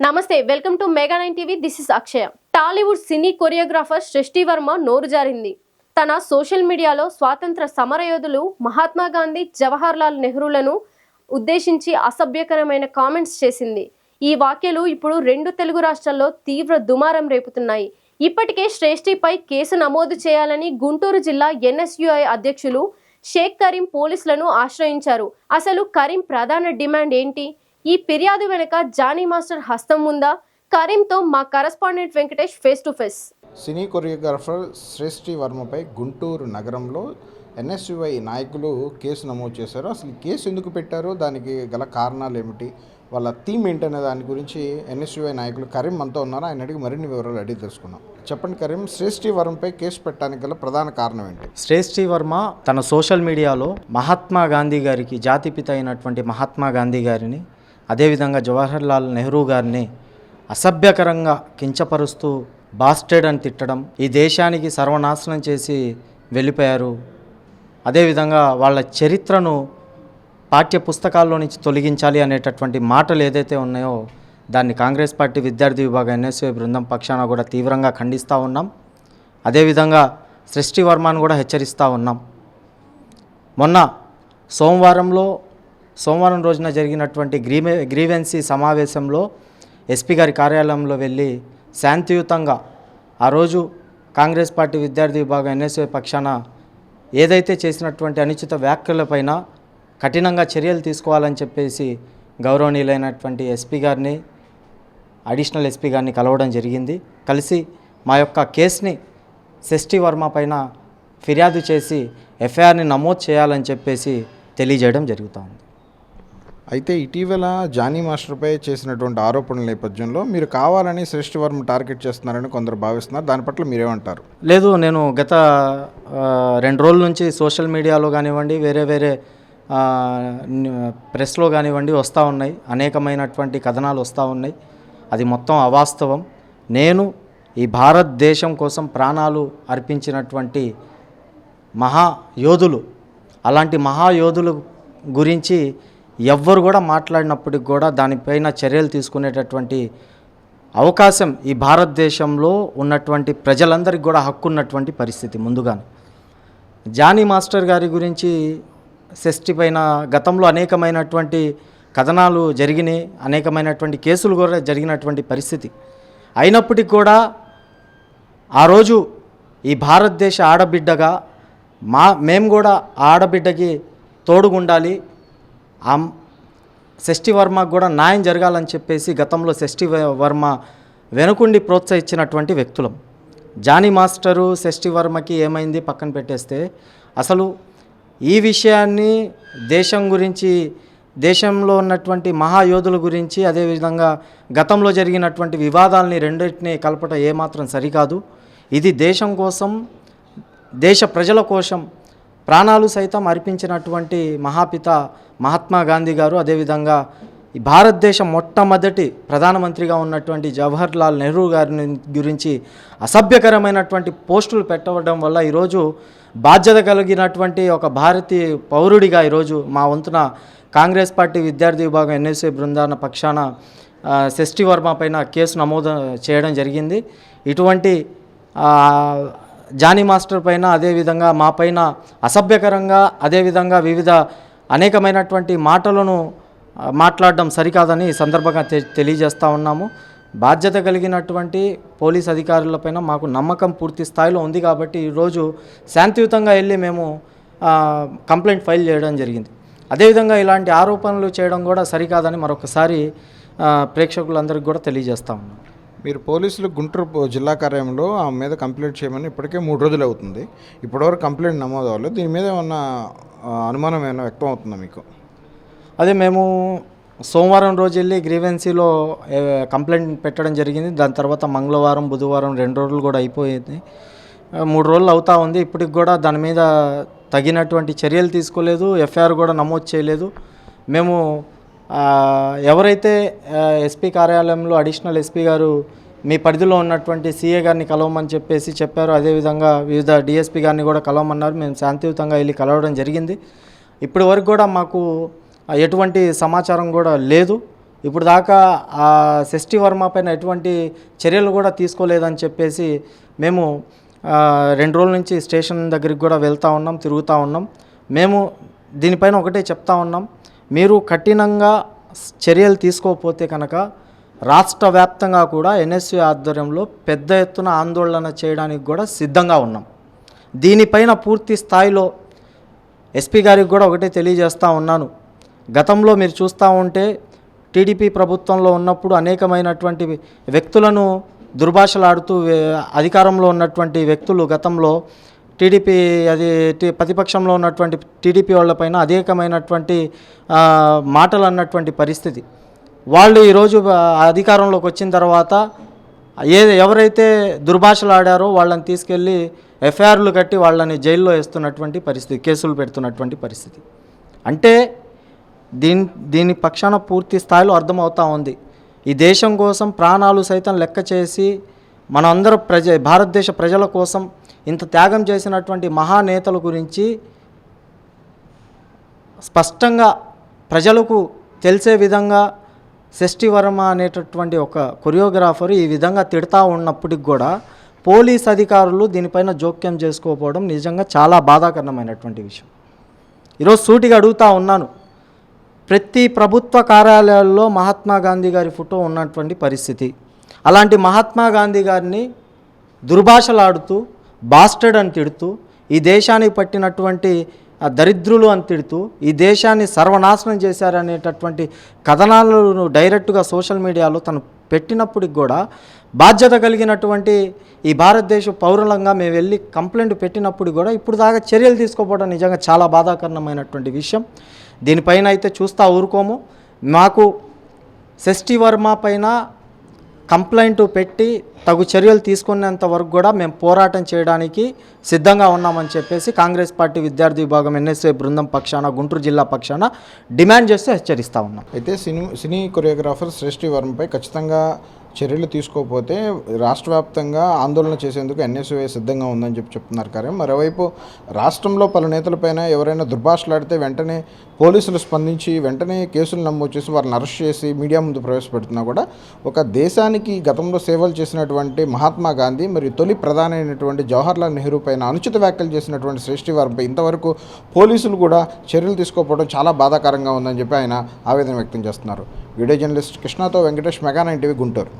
నమస్తే welcome to mega nine TV. This is Akshaya. Tollywood cine choreographer Srishti Varma నోరు జారింది. తన social మీడియాలో స్వాతంత్ర సమరయోధులు మహాత్మా గాంధీ జవహర్ లాల్ నెహ్రూలను ఉద్దేశించి అసభ్యకరమైన కామెంట్స్ చేసింది. ఈ వ్యాఖ్యలు ఇప్పుడు రెండు తెలుగు రాష్ట్రాల్లో తీవ్ర దుమారం రేపుతున్నాయి. ఇప్పటికే శ్రేష్ఠిపై కేసు నమోదు చేయాలని గుంటూరు జిల్లా ఎన్ఎస్యుఐ అధ్యక్షులు షేక్ కరీం పోలీసులను ఆశ్రయించారు. అసలు కరీం ప్రధాన డిమాండ్ ఏంటి? ఈ ఫిర్యాదు వెనుక జానీ మాస్టర్ హస్తం ఉందా? కరీంతో మా correspondent Venkatesh face to face. Cine choreographer Shreshti వర్మపై Guntur నగరంలో ఎన్ఎస్యుఐ నాయకులు కేసు నమోదు చేశారు. అసలు ఈ కేసు ఎందుకు పెట్టారో? దానికి గల కారణాలు ఏమిటి? వాళ్ళ థీమ్ ఏంటనే దాని గురించి ఎన్ఎస్యుఐ నాయకులు కరీం మనతో ఉన్నారు. ఆయన అడిగి మరిన్ని వివరాలు అడిగి తెలుసుకుందాం. చెప్పండి కరీం శ్రేష్ఠి వర్మపై కేసు పెట్టడానికి గల ప్రధాన కారణం ఏంటి? శ్రేష్ఠి వర్మ తన సోషల్ మీడియాలో మహాత్మా గాంధీ గారికి జాతిపిత అయినటువంటి మహాత్మా గాంధీ గారిని అదేవిధంగా జవహర్ లాల్ నెహ్రూ గారిని అసభ్యకరంగా కించపరుస్తూ బాస్టెడ్ అని తిట్టడం ఈ దేశానికి సర్వనాశనం చేసి వెళ్ళిపోయారు. అదేవిధంగా వాళ్ళ చరిత్రను పాఠ్య పుస్తకాల్లో నుంచి తొలగించాలి అనేటటువంటి మాటలు ఏదైతే ఉన్నాయో దాన్ని కాంగ్రెస్ పార్టీ విద్యార్థి విభాగం ఎన్ఎస్ఏ బృందం పక్షాన కూడా తీవ్రంగా ఖండిస్తూ ఉన్నాం. అదేవిధంగా సృష్టి వర్మను కూడా హెచ్చరిస్తూ ఉన్నాం. మొన్న సోమవారంలో సోమవారం రోజున జరిగినటువంటి గ్రీవే గ్రీవెన్సీ సమావేశంలో ఎస్పీ గారి కార్యాలయంలో వెళ్ళి శాంతియుతంగా ఆ రోజు కాంగ్రెస్ పార్టీ విద్యార్థి విభాగం ఎన్ఎస్ఏ పక్షాన ఏదైతే చేసినటువంటి అనుచిత వ్యాఖ్యలపైన కఠినంగా చర్యలు తీసుకోవాలని చెప్పేసి గౌరవనీయులైనటువంటి ఎస్పీ గారిని అడిషనల్ ఎస్పీ గారిని కలవడం జరిగింది. కలిసి మా యొక్క కేసుని షష్ఠి వర్మ పైన ఫిర్యాదు చేసి ఎఫ్ఐఆర్ని నమోదు చేయాలని చెప్పేసి తెలియజేయడం జరుగుతూ ఉంది. అయితే ఇటీవల జానీ మాస్టర్పై చేసినటువంటి ఆరోపణల నేపథ్యంలో మీరు కావాలని శ్రేష్ఠ వర్మ టార్గెట్ చేస్తున్నారని కొందరు భావిస్తున్నారు. దాని పట్ల మీరేమంటారు? లేదు నేను గత రెండు రోజుల నుంచి సోషల్ మీడియాలో కానివ్వండి వేరే వేరే ప్రెస్లో కానివ్వండి వస్తూ ఉన్నాయి. అనేకమైనటువంటి కథనాలు వస్తూ ఉన్నాయి. అది మొత్తం అవాస్తవం. నేను ఈ భారతదేశం కోసం ప్రాణాలు అర్పించినటువంటి మహాయోధులు అలాంటి మహాయోధుల గురించి ఎవ్వరు కూడా మాట్లాడినప్పటికి కూడా దానిపైన చర్యలు తీసుకునేటటువంటి అవకాశం ఈ భారతదేశంలో ఉన్నటువంటి ప్రజలందరికీ కూడా హక్కు ఉన్నటువంటి పరిస్థితి ముందుగానే. జానీ మాస్టర్ గారి గురించి షష్ఠి పైన గతంలో అనేకమైనటువంటి కథనాలు జరిగినాయి అనేకమైనటువంటి కేసులు కూడా జరిగినటువంటి పరిస్థితి. అయినప్పటికీ కూడా ఆ రోజు ఈ భారతదేశ ఆడబిడ్డగా మా మేము కూడా ఆ ఆడబిడ్డకి తోడుగుండాలి ఆ షష్ఠి వర్మకు కూడా న్యాయం జరగాలని చెప్పేసి గతంలో షష్ఠి వర్మ వెనుకుండి ప్రోత్సహించినటువంటి వ్యక్తులం. జానీ మాస్టరు షష్ఠి వర్మకి ఏమైంది పక్కన పెట్టేస్తే అసలు ఈ విషయాన్ని దేశం గురించి దేశంలో ఉన్నటువంటి మహాయోధుల గురించి అదేవిధంగా గతంలో జరిగినటువంటి వివాదాలని రెండింటిని కలపటం ఏమాత్రం సరికాదు. ఇది దేశం కోసం దేశ ప్రజల కోసం ప్రాణాలు సైతం అర్పించినటువంటి మహాపిత మహాత్మా గాంధీ గారు అదేవిధంగా ఈ భారతదేశం మొట్టమొదటి ప్రధానమంత్రిగా ఉన్నటువంటి జవహర్ లాల్ నెహ్రూ గారిని గురించి అసభ్యకరమైనటువంటి పోస్టులు పెట్టవడం వల్ల ఈరోజు బాధ్యత కలిగినటువంటి ఒక భారతీయ పౌరుడిగా ఈరోజు మా వంతున కాంగ్రెస్ పార్టీ విద్యార్థి విభాగం ఎన్ఎస్ఏ బృందాన పక్షాన షష్ఠి వర్మ పైన కేసు నమోదు చేయడం జరిగింది. ఇటువంటి జానీ మాస్టర్ పైన అదేవిధంగా మా పైన అసభ్యకరంగా అదేవిధంగా వివిధ అనేకమైనటువంటి మాటలను మాట్లాడడం సరికాదని ఈ సందర్భంగా తె తెలియజేస్తూ ఉన్నాము. బాధ్యత కలిగినటువంటి పోలీస్ అధికారులపైన మాకు నమ్మకం పూర్తి స్థాయిలో ఉంది కాబట్టి ఈరోజు శాంతియుతంగా వెళ్ళి మేము కంప్లైంట్ ఫైల్ చేయడం జరిగింది. అదేవిధంగా ఇలాంటి ఆరోపణలు చేయడం కూడా సరికాదని మరొకసారి ప్రేక్షకులందరికీ కూడా తెలియజేస్తా ఉన్నాం. మీరు పోలీసులు గుంటూరు జిల్లా కార్యాలయంలో ఆమె మీద కంప్లైంట్ చేయమని ఇప్పటికే మూడు రోజులు అవుతుంది. ఇప్పటివరకు కంప్లైంట్ నమోదు అవ్వలేదు దీని మీద ఏమన్నా అనుమానం ఏమైనా వ్యక్తం అవుతుందా మీకు? అదే మేము సోమవారం రోజు వెళ్ళి గ్రీవెన్సీలో కంప్లైంట్ పెట్టడం జరిగింది. దాని తర్వాత మంగళవారం బుధవారం రెండు రోజులు కూడా అయిపోయింది. మూడు రోజులు అవుతా ఉంది. ఇప్పటికి కూడా దాని మీద తగినటువంటి చర్యలు తీసుకోలేదు. ఎఫ్ఐఆర్ కూడా నమోదు చేయలేదు. మేము ఎవరైతే ఎస్పీ కార్యాలయంలో అడిషనల్ ఎస్పీ గారు మీ పరిధిలో ఉన్నటువంటి సీఏ గారిని కలవమని చెప్పేసి చెప్పారు అదేవిధంగా వివిధ డిఎస్పీ గారిని కూడా కలవమన్నారు. మేము శాంతియుతంగా వెళ్ళి కలవడం జరిగింది. ఇప్పటి వరకు కూడా మాకు ఎటువంటి సమాచారం కూడా లేదు. ఇప్పుడు దాకా ఆ షష్ఠి వర్మ పైన ఎటువంటి చర్యలు కూడా తీసుకోలేదని చెప్పేసి మేము రెండు రోజుల నుంచి స్టేషన్ దగ్గరికి కూడా వెళ్తూ ఉన్నాం తిరుగుతూ ఉన్నాం. మేము దీనిపైన ఒకటే చెప్తా ఉన్నాం. మీరు కఠినంగా చర్యలు తీసుకోకపోతే కనుక రాష్ట్ర వ్యాప్తంగా కూడా ఎన్ఎస్యు ఆధ్వర్యంలో పెద్ద ఎత్తున ఆందోళన చేయడానికి కూడా సిద్ధంగా ఉన్నాం. దీనిపైన పూర్తి స్థాయిలో ఎస్పీ గారికి కూడా ఒకటే తెలియజేస్తూ ఉన్నాను. గతంలో మీరు చూస్తూ ఉంటే టీడీపీ ప్రభుత్వంలో ఉన్నప్పుడు అనేకమైనటువంటి వ్యక్తులను దుర్భాషలాడుతూ అధికారంలో ఉన్నటువంటి వ్యక్తులు గతంలో టీడీపీ అది ప్రతిపక్షంలో ఉన్నటువంటి టీడీపీ వాళ్ళపైన అనేకమైనటువంటి మాటలు అన్నటువంటి పరిస్థితి. వాళ్ళు ఈరోజు ఆ, అధికారంలోకి వచ్చిన తర్వాత ఏ ఎవరైతే దుర్భాషలు ఆడారో వాళ్ళని తీసుకెళ్ళి ఎఫ్ఐఆర్లు కట్టి వాళ్ళని జైల్లో వేస్తున్నటువంటి పరిస్థితి కేసులు పెడుతున్నటువంటి పరిస్థితి. అంటే దీని దీని పక్షాన పూర్తి స్థాయిలో అర్థమవుతా ఉంది. ఈ దేశం కోసం ప్రాణాలు సైతం లెక్క చేసి మనందరూ ప్రజ భారతదేశ ప్రజల కోసం ఇంత త్యాగం చేసినటువంటి మహానేతల గురించి స్పష్టంగా ప్రజలకు తెలిసే విధంగా షష్ఠి వర్మ అనేటటువంటి ఒక కొరియోగ్రాఫర్ ఈ విధంగా తిడతా ఉన్నప్పటికి కూడా పోలీస్ అధికారులు దీనిపైన జోక్యం చేసుకోకపోవడం నిజంగా చాలా బాధాకరమైనటువంటి విషయం. ఈరోజు సూటిగా అడుగుతా ఉన్నాను. ప్రతి ప్రభుత్వ కార్యాలయాల్లో మహాత్మా గాంధీ గారి ఫోటో ఉన్నటువంటి పరిస్థితి. అలాంటి మహాత్మా గాంధీ గారిని దుర్భాషలాడుతూ బాస్టర్డ్ అని తిడుతూ ఈ దేశానికి పట్టినటువంటి దరిద్రులు అని తిడుతూ ఈ దేశాన్ని సర్వనాశనం చేశారనేటటువంటి కథనాలను డైరెక్ట్గా సోషల్ మీడియాలో తను పెట్టినప్పటికి కూడా బాధ్యత కలిగినటువంటి ఈ భారతదేశ పౌరులంగా మేము వెళ్ళి కంప్లైంట్ పెట్టినప్పుడు కూడా ఇప్పుడు దాకా చర్యలు తీసుకోకపోవడం నిజంగా చాలా బాధాకరణమైనటువంటి విషయం. దీనిపైన అయితే చూస్తా ఊరుకోము. మాకు షష్ఠి వర్మ పైన కంప్లైంట్ పెట్టి తగు చర్యలు తీసుకునేంత వరకు కూడా మేము పోరాటం చేయడానికి సిద్ధంగా ఉన్నామని చెప్పేసి కాంగ్రెస్ పార్టీ విద్యార్థి విభాగం ఎన్ఎస్ఏ బృందం పక్షాన గుంటూరు జిల్లా పక్షాన డిమాండ్ చేస్తూ హెచ్చరిస్తా ఉన్నాం. అయితే సినీ సినీ కొరియోగ్రాఫర్ శ్రేష్ఠి వర్మపై ఖచ్చితంగా చర్యలు తీసుకోకపోతే రాష్ట్ర వ్యాప్తంగా ఆందోళన చేసేందుకు ఎన్ఎస్యుఐ సిద్ధంగా ఉందని చెప్పి చెప్తున్నారు కార్యం. మరోవైపు రాష్ట్రంలో పలు నేతలపైన ఎవరైనా దుర్భాషలాడితే వెంటనే పోలీసులు స్పందించి వెంటనే కేసులు నమోదు చేసి వారిని అరెస్ట్ చేసి మీడియా ముందు ప్రవేశపెడుతున్నా కూడా ఒక దేశానికి గతంలో సేవలు చేసినటువంటి మహాత్మా గాంధీ మరియు తొలి ప్రధాని అయినటువంటి జవహర్లాల్ నెహ్రూ పైన అనుచిత వ్యాఖ్యలు చేసినటువంటి శ్రేష్ఠి వారిపై ఇంతవరకు పోలీసులు కూడా చర్యలు తీసుకోకపోవడం చాలా బాధాకరంగా ఉందని చెప్పి ఆయన ఆవేదన వ్యక్తం చేస్తున్నారు. వీడియో జర్నలిస్ట్ కృష్ణతో Venkatesh mega nine TV Guntur.